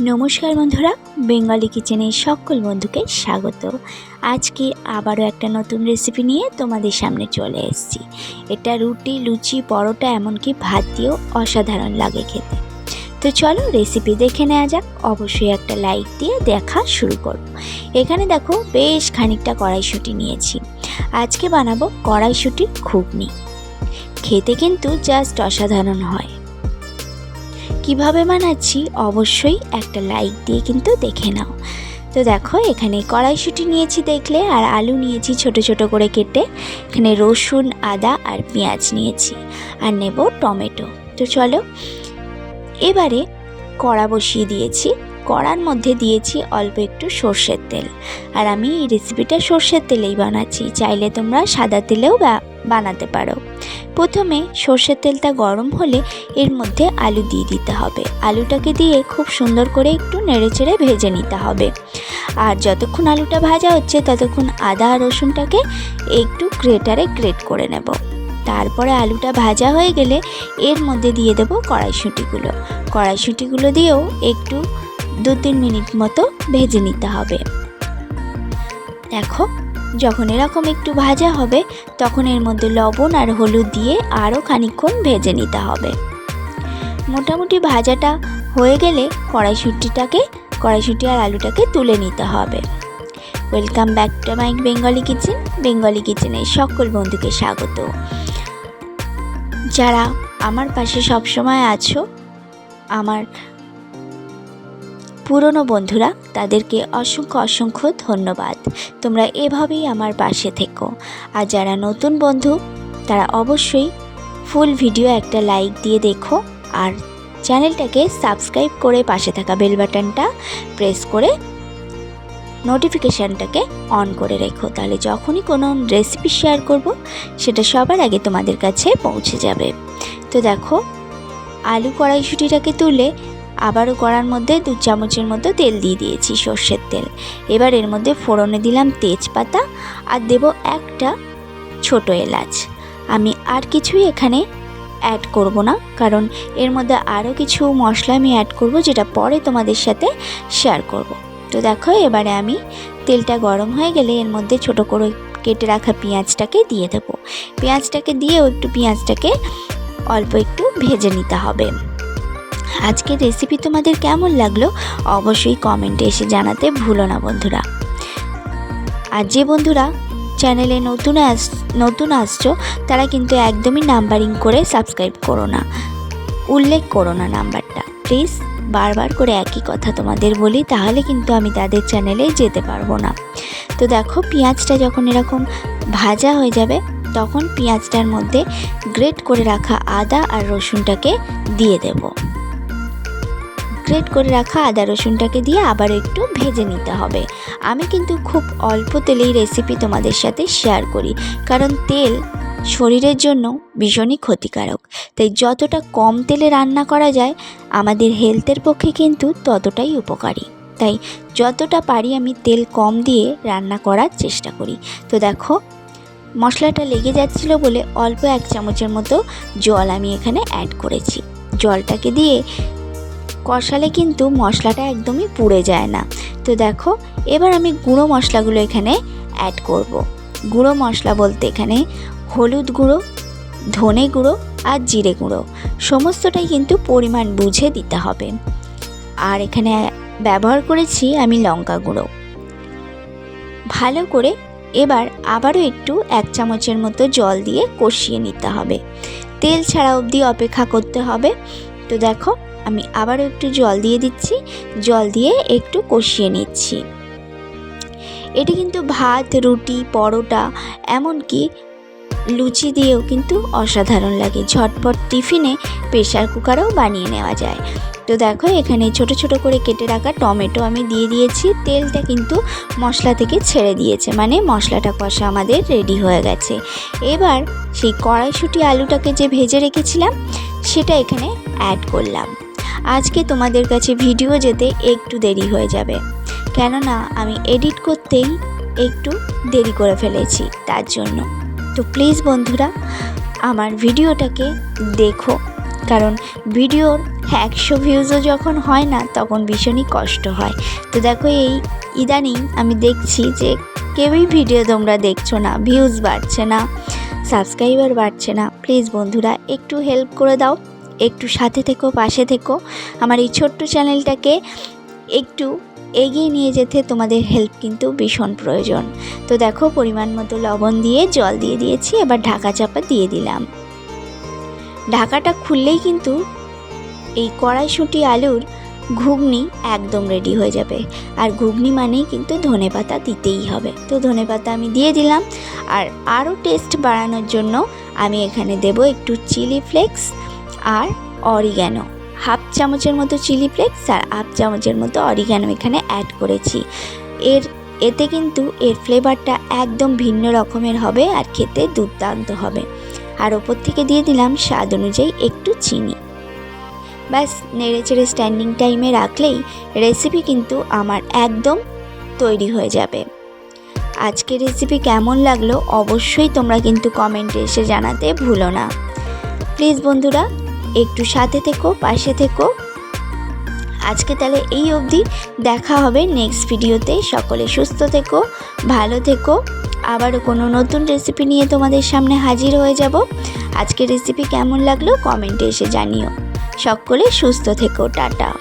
নমস্কার বন্ধুরা, বেঙ্গলি কিচেনের সকল বন্ধুকে স্বাগত। আজকে আবারও একটা নতুন রেসিপি নিয়ে তোমাদের সামনে চলে এসেছি। এটা রুটি, লুচি, পরোটা, এমনকি ভাত দিয়েও অসাধারণ লাগে খেতে। তো চলো রেসিপি দেখে নেওয়া যাক, অবশ্যই একটা লাইক দিয়ে দেখা শুরু করব। এখানে দেখো বেশ খানিকটা কড়াইশুঁটি নিয়েছি। আজকে বানাবো কড়াইশুঁটির ঘুগনি। খেতে কিন্তু জাস্ট অসাধারণ হয়। কীভাবে বানাচ্ছি অবশ্যই একটা লাইক দিয়ে কিন্তু দেখে নাও। তো দেখো, এখানে কড়াইশুঁটি নিয়েছি দেখলে, আর আলু নিয়েছি ছোট ছোট করে কেটে, এখানে রসুন, আদা আর পেঁয়াজ নিয়েছি, আর নেব টমেটো। তো চলো, এবারে কড়া বসিয়ে দিয়েছি। কড়ার মধ্যে দিয়েছি অল্প একটু সর্ষের তেল। আর আমি এই রেসিপিটা সর্ষের তেলেই বানাচ্ছি। চাইলে তোমরা সাদা তেলেও বানাতে পারো। প্রথমে সর্ষের তেলটা গরম হলে এর মধ্যে আলু দিয়ে দিতে হবে। আলুটাকে দিয়ে খুব সুন্দর করে একটু নেড়েচেড়ে ভেজে নিতে হবে। আর যতক্ষণ আলুটা ভাজা হচ্ছে, ততক্ষণ আদা আর রসুনটাকে একটু গ্রেটারে গ্রেট করে নেব। তারপরে আলুটা ভাজা হয়ে গেলে এর মধ্যে দিয়ে দেবো কড়াইশুঁটিগুলো। কড়াইশুঁটিগুলো দিয়েও একটু দু তিন মিনিট মতো ভেজে নিতে হবে। দেখো, যখন এরকম একটু ভাজা হবে, তখন এর মধ্যে লবণ আর হলুদ দিয়ে আরও খানিকক্ষণ ভেজে নিতে হবে। মোটামুটি ভাজাটা হয়ে গেলে কড়াইশুঁটিটাকে, কড়াইশুঁটি আর আলুটাকে তুলে নিতে হবে। Welcome back to my Bengali kitchen Bengali কিচেনের সকল বন্ধুকে স্বাগত। যারা আমার পাশে সবসময় আছো, আমার পুরনো বন্ধুরা, তাদেরকে অসংখ্য অসংখ্য ধন্যবাদ। তোমরা এভাবেই আমার পাশে থেকো। আর যারা নতুন বন্ধু, তারা অবশ্যই ফুল ভিডিও একটা লাইক দিয়ে দেখো। আর চ্যানেলটাকে সাবস্ক্রাইব করে পাশে থাকা বেল বাটনটা প্রেস করে নোটিফিকেশানটাকে অন করে রেখো। তাহলে যখনই কোনো রেসিপি শেয়ার করব, সেটা সবার আগে তোমাদের কাছে পৌঁছে যাবে। তো দেখো, আলু কড়াইশুটিটাকে তুলে আবারও কড়ার মধ্যে দু চামচের মতো তেল দিয়ে দিয়েছি সর্ষের তেল। এবার এর মধ্যে ফোড়নে দিলাম তেজপাতা আর দেব একটা ছোট এলাচ। আমি আর কিছুই এখানে অ্যাড করব না, কারণ এর মধ্যে আরও কিছু মশলা আমি অ্যাড করব যেটা পরে তোমাদের সাথে শেয়ার করব। তো দেখো, এবারে আমি তেলটা গরম হয়ে গেলে এর মধ্যে ছোট করে কেটে রাখা পেঁয়াজটাকে দিয়ে দেবো। পেঁয়াজটাকে দিয়েও একটু পেঁয়াজটাকে অল্প একটু ভেজে নিতে হবে। আজকের রেসিপি তোমাদের কেমন লাগল অবশ্যই কমেন্টে এসে জানাতে ভুলো না, বন্ধুরা। আর যে বন্ধুরা চ্যানেলে নতুন আস, নতুন আসছো, তারা কিন্তু একদমই নাম্বারিং করে সাবস্ক্রাইব করো না। উল্লেখ করো না নাম্বারটা প্লিজ বারবার করে একই কথা তোমাদের বলি, তাহলে কিন্তু আমি তাদের চ্যানেলে যেতে পারব না। তো দেখো, পেঁয়াজটা যখন এরকম ভাজা হয়ে যাবে, তখন পেঁয়াজটার মধ্যে গ্রেট করে রাখা আদা আর রসুনটাকে দিয়ে দেবো। গ্রেট করে রাখা আদা রসুনটাকে দিয়ে আবার একটু ভেজে নিতে হবে। আমি কিন্তু খুব অল্প তেলেই রেসিপি তোমাদের সাথে শেয়ার করি, কারণ তেল শরীরের জন্য ভীষণই ক্ষতিকারক। তাই যতটা কম তেলে রান্না করা যায়, আমাদের হেলথের পক্ষে কিন্তু ততটাই উপকারী। তাই যতটা পারি আমি তেল কম দিয়ে রান্না করার চেষ্টা করি। তো দেখো, মশলাটা লেগে যাচ্ছিল বলে অল্প এক চামচের মতো জল আমি এখানে অ্যাড করেছি। জলটাকে দিয়ে কষালে কিন্তু মশলাটা একদমই পুড়ে যায় না। তো দেখো, এবার আমি গুঁড়ো মশলাগুলো এখানে অ্যাড করব। গুঁড়ো মশলা বলতে এখানে হলুদ গুঁড়ো, ধনে গুঁড়ো আর জিরে গুঁড়ো। সমস্তটাই কিন্তু পরিমাণ বুঝে দিতে হবে। আর এখানে ব্যবহার করেছি আমি লঙ্কা গুঁড়ো। ভালো করে এবার আবারও একটু এক চামচের মতো জল দিয়ে কষিয়ে নিতে হবে। তেল ছাড়া অবধি অপেক্ষা করতে হবে। তো দেখো আমি আবারও একটু জল দিয়ে দিচ্ছি। জল দিয়ে একটু কষিয়ে নিচ্ছি। এটি কিন্তু ভাত, রুটি, পরোটা, এমনকি লুচি দিয়েও কিন্তু অসাধারণ লাগে। ঝটপট টিফিনে প্রেশার কুকারেও বানিয়ে নেওয়া যায়। তো দেখো, এখানে ছোট ছোট করে কেটে রাখা টমেটো আমি দিয়ে দিয়েছি। তেলটা কিন্তু মশলা থেকে ছেড়ে দিয়েছে মানে মশলাটা কষা আমাদের রেডি হয়ে গেছে। এবার সেই কড়াইশুঁটি আলুটাকে যে ভেজে রেখেছিলাম, সেটা এখানে অ্যাড করলাম। আজকে তোমাদের কাছে ভিডিও যেতে একটু দেরি হয়ে যাবে। কেননা আমি এডিট করতেই একটু দেরি করে ফেলেছি তার জন্য। তো প্লিজ বন্ধুরা, আমার ভিডিওটাকে দেখো। কারণ ভিডিওর একশো ভিউজও যখন হয় না, তখন ভীষণই কষ্ট হয়। তো দেখো, এই ইদানিং আমি দেখছি যে কেউই ভিডিও তোমরা দেখছ না, ভিউজ বাড়ছে না, সাবস্ক্রাইবার বাড়ছে না। প্লিজ বন্ধুরা, একটু হেল্প করে দাও। একটু সাথে থেকো, পাশে থেকো। আমার এই ছোট্ট চ্যানেলটাকে একটু এগিয়ে নিয়ে যেতে তোমাদের হেল্প কিন্তু ভীষণ প্রয়োজন। তো দেখো, পরিমাণ মতো লবণ দিয়ে জল দিয়ে দিয়েছি, এবার ঢাকা চাপা দিয়ে দিলাম। ঢাকাটা খুললেই কিন্তু এই কড়াইশুঁটি আলুর ঘুগনি একদম রেডি হয়ে যাবে। আর ঘুগনি মানেই কিন্তু ধনেপাতা দিতেই হবে। তো ধনেপাতা আমি দিয়ে দিলাম। আর আরও টেস্ট বাড়ানোর জন্য আমি এখানে দেব একটু চিলি ফ্লেক্স আর অরিগ্যানো হাফ চামচের মতো চিলি ফ্লেক্স আর হাফ চামচের মতো অরিগ্যানো এখানে অ্যাড করেছি। এর, এতে কিন্তু এর ফ্লেভারটা একদম ভিন্ন রকমের হবে আর খেতে দুর্দান্ত হবে। আর ওপর থেকে দিয়ে দিলাম স্বাদ অনুযায়ী একটু চিনি। ব্যাস নেড়ে চেড়ে স্ট্যান্ডিং টাইমে রাখলেই রেসিপি কিন্তু আমার একদম তৈরি হয়ে যাবে। আজকের রেসিপি কেমন লাগল অবশ্যই তোমরা কিন্তু কমেন্টে এসে জানাতে ভুলো না। প্লিজ বন্ধুরা একটু সাথে থেকো, পাশে থেকো। আজকে তাহলে এই অবধি। দেখা হবে নেক্সট ভিডিওতে সকলে সুস্থ থেকো, ভালো থেকো। আবারও কোনো নতুন রেসিপি নিয়ে তোমাদের সামনে হাজির হয়ে যাব। আজকে রেসিপি কেমন লাগল? কমেন্টে এসে জানিও। সকলে সুস্থ থেকো, টাটা।